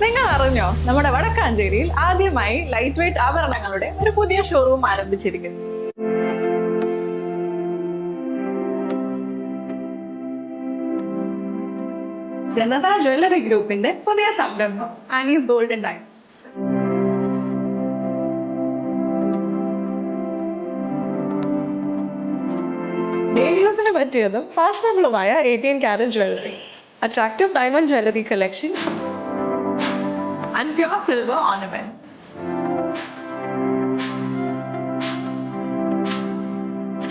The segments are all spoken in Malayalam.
നിങ്ങൾ അറിഞ്ഞോ നമ്മുടെ വടക്കാഞ്ചേരിയിൽ ആദ്യമായി ലൈറ്റ് വെയിറ്റ് ആഭരണങ്ങളുടെ ഒരു പുതിയ ഷോറൂം ആരംഭിച്ചിരിക്കുന്നു. ജനത ജ്വല്ലറി ഗ്രൂപ്പിന്റെ പുതിയ സംരംഭം ആനീസ് ഗോൾഡൻ ഡയമണ്ട്സ് ഡെയിലി പറ്റിയതും ഫാഷനബിളുമായ eighteen carat jewellery attractive diamond jewellery collection and pure silver ornaments.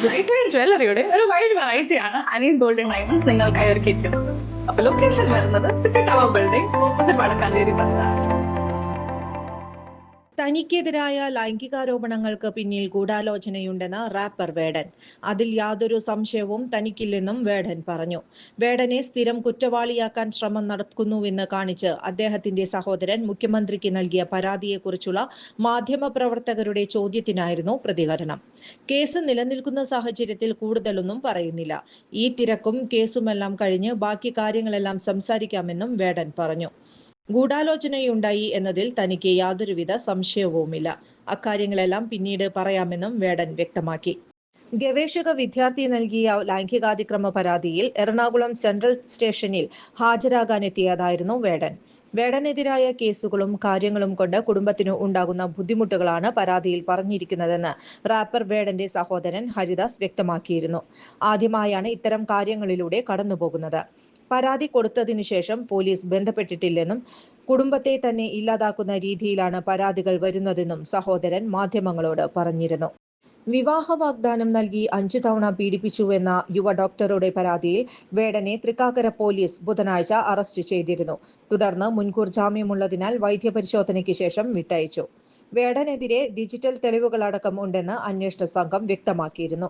Light ജ്വല്ലറിയുടെ ഒരു വൈഡ് വെറൈറ്റിയാണ് അനീൽ ഗോൾഡൻ ഡയമണ്ട്സ് നിങ്ങൾക്കായി ഒരുക്കിയിരിക്കുന്നത്. അപ്പൊ ലൊക്കേഷൻ വരുന്നത് city tower building opposite Vadakkanchery bus stand തനിക്കെതിരായ ലൈംഗികാരോപണങ്ങൾക്ക് പിന്നിൽ ഗൂഢാലോചനയുണ്ടെന്ന് റാപ്പർ വേടൻ. അതിൽ യാതൊരു സംശയവും തനിക്കില്ലെന്നും വേടൻ പറഞ്ഞു. വേടനെ സ്ഥിരം കുറ്റവാളിയാക്കാൻ ശ്രമം നടക്കുന്നുവെന്ന് കാണിച്ച് അദ്ദേഹത്തിന്റെ സഹോദരൻ മുഖ്യമന്ത്രിക്ക് നൽകിയ പരാതിയെക്കുറിച്ചുള്ള മാധ്യമപ്രവർത്തകരുടെ ചോദ്യത്തിനായിരുന്നു പ്രതികരണം. കേസ് നിലനിൽക്കുന്ന സാഹചര്യത്തിൽ കൂടുതലൊന്നും പറയുന്നില്ല. ഈ തിരക്കും കേസുമെല്ലാം കഴിഞ്ഞ് ബാക്കി കാര്യങ്ങളെല്ലാം സംസാരിക്കാമെന്നും വേടൻ പറഞ്ഞു. ഗൂഢാലോചനയുണ്ടായി എന്നതിൽ തനിക്ക് യാതൊരുവിധ സംശയവുമില്ല. അക്കാര്യങ്ങളെല്ലാം പിന്നീട് പറയാമെന്നും വേടൻ വ്യക്തമാക്കി. ഗവേഷക വിദ്യാർത്ഥി നൽകിയ ലൈംഗികാതിക്രമ പരാതിയിൽ എറണാകുളം സെൻട്രൽ സ്റ്റേഷനിൽ ഹാജരാകാനെത്തിയതായിരുന്നു വേടൻ. വേടനെതിരായ കേസുകളും കാര്യങ്ങളും കൊണ്ട് കുടുംബത്തിന് ഉണ്ടാകുന്ന ബുദ്ധിമുട്ടുകളാണ് പരാതിയിൽ പറഞ്ഞിരിക്കുന്നതെന്ന് റാപ്പർ വേടന്റെ സഹോദരൻ ഹരിദാസ് വ്യക്തമാക്കിയിരുന്നു. ആദ്യമായാണ് ഇത്തരം കാര്യങ്ങളിലൂടെ കടന്നുപോകുന്നത്. പരാതി കൊടുത്തതിനു ശേഷം പോലീസ് ബന്ധപ്പെട്ടിട്ടില്ലെന്നും കുടുംബത്തെ തന്നെ ഇല്ലാതാക്കുന്ന രീതിയിലാണ് പരാതികൾ വരുന്നതെന്നും സഹോദരൻ മാധ്യമങ്ങളോട് പറഞ്ഞിരുന്നു. വിവാഹ വാഗ്ദാനം നൽകി അഞ്ചു തവണ പീഡിപ്പിച്ചുവെന്ന യുവ ഡോക്ടറുടെ പരാതിയിൽ വേടനെ തൃക്കാക്കര പോലീസ് ബുധനാഴ്ച അറസ്റ്റ് ചെയ്തിരുന്നു. തുടർന്ന് മുൻകൂർ ജാമ്യമുള്ളതിനാൽ വൈദ്യപരിശോധനയ്ക്ക് ശേഷം വിട്ടയച്ചു. വേടനെതിരെ ഡിജിറ്റൽ തെളിവുകളടക്കം ഉണ്ടെന്ന് അന്വേഷണ സംഘം വ്യക്തമാക്കിയിരുന്നു.